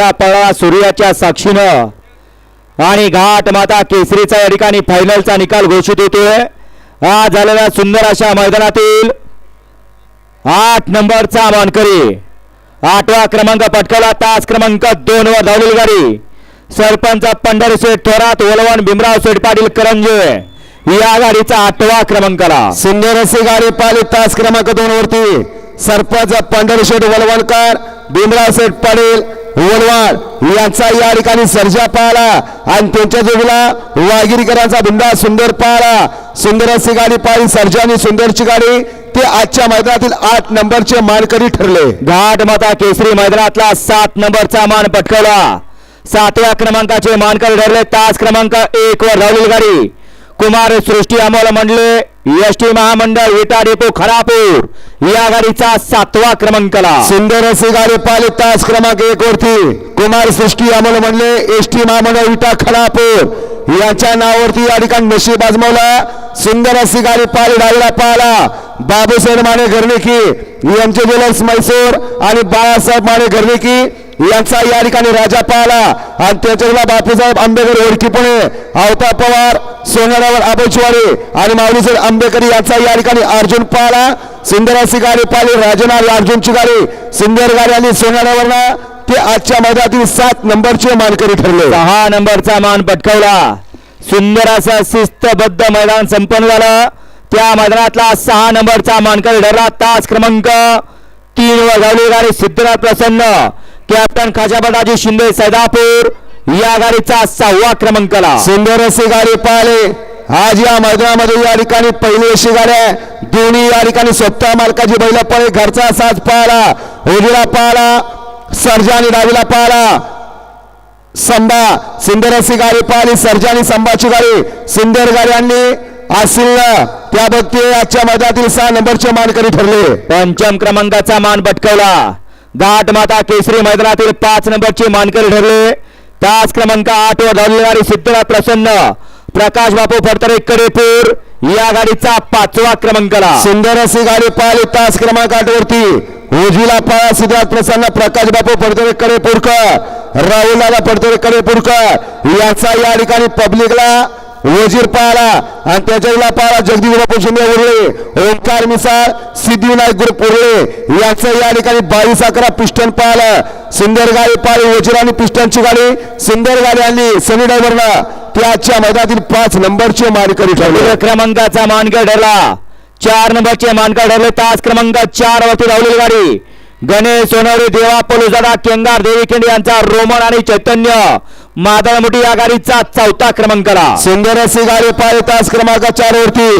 या पळा सूर्याच्या साक्षीनं. आणि घाट माता केसरीचा या ठिकाणी फायनलचा निकाल घोषित होतोय. हा झालेल्या सुंदर अशा मैदानातील आठ नंबरचा मानकरी. आठवा क्रमांक पटकला तास क्रमांक दोन वर धावलेली गाडी. सरपंच पंढर शेठ थोरात वलवण भीमराव शेठ पाटील करंजे. या गाडीचा आठवा क्रमांकाला. सुंदर अशी गाडी पाली तास क्रमांक दोन वरती सरपंच पंढरीशेठ वलवणकर भीमराव शेठ पाटील वलवाड यांचा या ठिकाणी सर्जा पाहला आणि त्यांच्या जोडीला वागिरीकरांचा बिंदा सुंदर पाहला सुंदर अशी गाडी पाहिली सर्जा सुंदरची गाडी. ते आजच्या मैदानातील आठ नंबरचे मानकरी ठरले. घाट माता केसरी मैदानातला सात नंबरचा मान पटकवला. सातव्या क्रमांकाचे मानकरी ठरले तास क्रमांक एक वर धावलेली गाडी. कुमार सृष्टी अमोल मंडले एस टी महामंडळ विटा डेपो खरापूर. या गाडीचा सातवा क्रमांकाला सुंदर असे गाडी पाले तास क्रमांक एक वरती. कुमार सृष्टी अमोल म्हणले एस टी महामंडळ विटा खडापूर याच्या नावावरती या ठिकाणी नशीब आजमावला. सुंदर अशी गाडी पाहिली डावीला पाहिला बाबूसाहेब माने घरणेकी यांचे ज्वेलर्स मैसूर आणि बाळासाहेब माने घरणेकी यांचा या ठिकाणी राजा पाहला आणि त्याच्याला बापूसाहेब आंबेकर ओळखी पुणे आवता पवार सोनारावर आबोचवाडे आणि माऊलीसाहेब आंबेकर यांचा या ठिकाणी अर्जुन पाहला सुंदर अशी गाडी पाहिली राजन आणि अर्जुनची गाडी सुंदर गाडी आली सोनारावर ते आजच्या मैदानातील सात नंबरचे मानकरी ठरले. सहा नंबरचा मान पटकावला. सुंदर असं शिस्तबद्ध मैदान संपन्न झालं. त्या मैदानातला सहा नंबरचा मानकरी ठरला. तास क्रमांक तीन वर धावलेली गाडी सिद्धनाथ प्रसन्न. कॅप्टन खाजाबटाजी शिंदे सैदापूर. या गाडीचा सहावा क्रमांकाला. सुंदर अशी गाडी पाहिले. आज या मैदानामध्ये या ठिकाणी पहिली अशी गाड्या दोन्ही या ठिकाणी स्वतः मालकाची बैल पळे घरचा साज पाहला उजवीला पाहला सर्जानी डावीला पाहला संभा सुंदर गाडी पाहिली सर्जानी संभाची गाडी. सुंदर गाडी आणली असिल त्या बघते आजच्या मैदानातील सहा नंबरचे मानकरी ठरले. पंचम क्रमांकाचा मान पटकवला. घाट माता केसरी मैदानातील पाच नंबरची मानकरी ठरले. त्याच क्रमांक आठ वर धावलेली गाडी सिद्धनाथ प्रसन्न. प्रकाश बापू फडतरे कडेपूर. या गाडीचा पाचवा क्रमांकाला सुंदर अशी गाडी पाहिली तास क्रमांक आठ वरती उजवीला पाया सिद्धार्थ प्रसन्न प्रकाश बापू फडतरे कडेपूरकर. राहुल दादा फडतरे कडेपूरकर. याचा या ठिकाणी पब्लिकला वजीर पाहला आणि त्याच्याला पाहला जगदीश शिंदे उरले. ओंकार मिसाळ सिद्धिविनायक ग्रुप उरले याचं या ठिकाणी बावीस अकरा पिस्टन पाहिलं सुंदर गाडी पाळी. वजीर आणि पिस्टनची गाडी. सुंदर गाडी आणली. सनी ड्रायव्हरला ती आजच्या मैदानातील पाच नंबरचे मानकरी ठरले. क्रमांकाचा मानकर ठरला. चार नंबरचे मानकर ठरले. तास क्रमांक चार वरती धावलेली गाडी. गणेश सोनवरी देवा पलुजादा केंगार देवीखिंड यांचा रोमन आणि चैतन्य. मादळमुठी या गाडीचा चौथा क्रमांकाला सुंदर अशी गाडी पाहिली तास क्रमांक चार वरती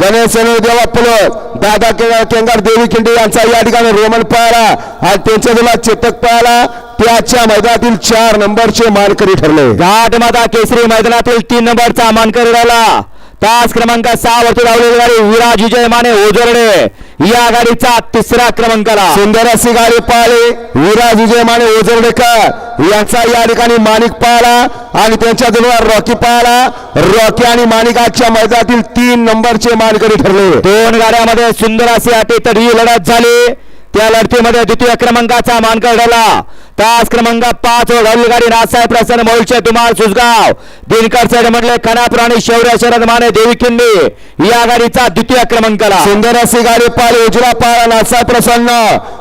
गणेश देवा पुलत दादा केंगार देवी खिंडे यांचा या ठिकाणी रोमन पाहिला आणि त्यांच्या दिला चेतक पाहिला ते आजच्या मैदानातील चार नंबरचे मानकरी ठरले. घाट माता केसरी मैदानातील तीन नंबरचा मानकर राहिला. तास क्रमांक सहा वरती धावलेली गाडी विराज विजय माने ओझरडे. या गाडीचा तिसरा क्रमांकाला. सुंदर अशी गाडी पाहिली. विराज विजय माने ओझरडेकर. यांचा या ठिकाणी माणिक पाळला आणि त्यांच्या जवळ रॉकी पाळला रॉकी आणि माणिक आजच्या मैदानातील तीन नंबरचे मानकरी ठरले. दोन गाड्यामध्ये सुंदर अशी अटी तरी लढत झाली. त्या लढतीमध्ये द्वितीय क्रमांकाचा मानकर ठरला. तास क्रमांक पाच वर धावलेली गाडी नासाहेब प्रसन्न मोलचे दुमाळ सुजगाव. दिनकर साहेब म्हटले खानापूर आणि शौर्य शरद माने देवी खिंडी या गाडीचा द्वितीय क्रमांकाला. सुंदर अशी गाडी पाल उजवा पाळा नासा प्रसन्न.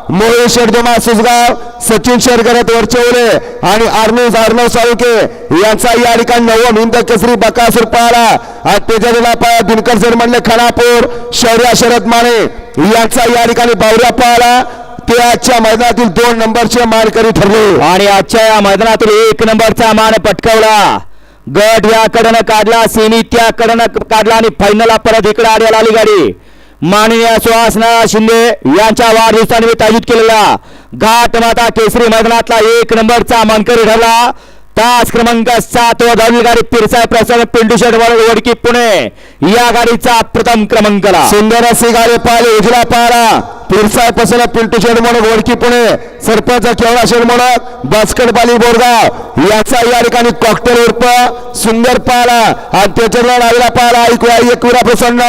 मोळे शेडदोमा सुजगाव सचिन शेरगरत वरचेवले आणि अर्नव अर्नव साळुके यांचा या ठिकाणी नवम हिंद केसरी बकासूर पाळा. आणि त्याच्या पाळा दिनकर सर म्हणले खानापूर शौर्या शरद माने यांचा या ठिकाणी बावऱ्या पाळा. ते आजच्या मैदानातील दोन नंबरचे मानकरी ठरले. आणि आजच्या या मैदानातील एक नंबरचा मान पटकावला. गट या कडनं काढला सेमी त्या कडनं काढला आणि फायनलला परत इकडे आड्याला आली गाडी. माननीय सुहासना शिंदे यांच्या वाढदिवसानिमित्त आयोजित केलेला घाट माता केसरी मैदानातला एक नंबरचा मानकरी ठरला. तास क्रमांक सात व धावली गाडी पिरसाय प्रसन्न पिंटूशेठ वडकी पुणे. या गाडीचा प्रथम क्रमांकाला. सुंदर अशी गाडी पाहिली उजला पाळा पिरसाळ पसला पिंटू शेड म्हणून वडकी पुणे सरपंच केवळा शेड म्हणून बास्केटबाली बोरगाव याचा या ठिकाणी कॉकटेल उर्फ सुंदर पाला आणि त्याच्यावर लागला पाला ऐकूया एकविरा प्रसन्न.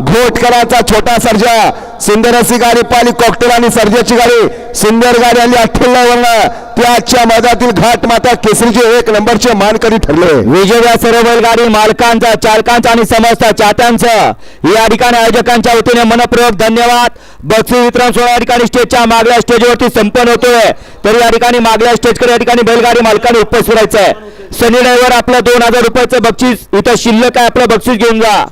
घोटकरांचा छोटा सर्जा सुंदर अशी गाडी पाली कॉकटेल आणि सर्जाची गाडी सुंदर गाडी आली अठ्ठ्याण्णव त्या आजच्या मधातील घाट माता केसरीचे एक नंबरचे मानकरी ठरले. विजय सर्व बैलगाडी मालकांचा चालकांचा आणि समस्त चात्यांचा या ठिकाणी आयोजकांच्या वतीने मनपूर्वक धन्यवाद. बक्षीस वितरण सोहळा या ठिकाणी स्टेजच्या मागल्या स्टेजवरती संपन्न होतोय. तरी या ठिकाणी मागल्या स्टेजकडे या ठिकाणी बैलगाडी मालकाने उपस्थित राहायचंय. सनी ड्रायव्हर आपलं दोन हजार रुपयाचं बक्षीस इथं शिल्लक आहे आपलं बक्षीस घेऊन जा.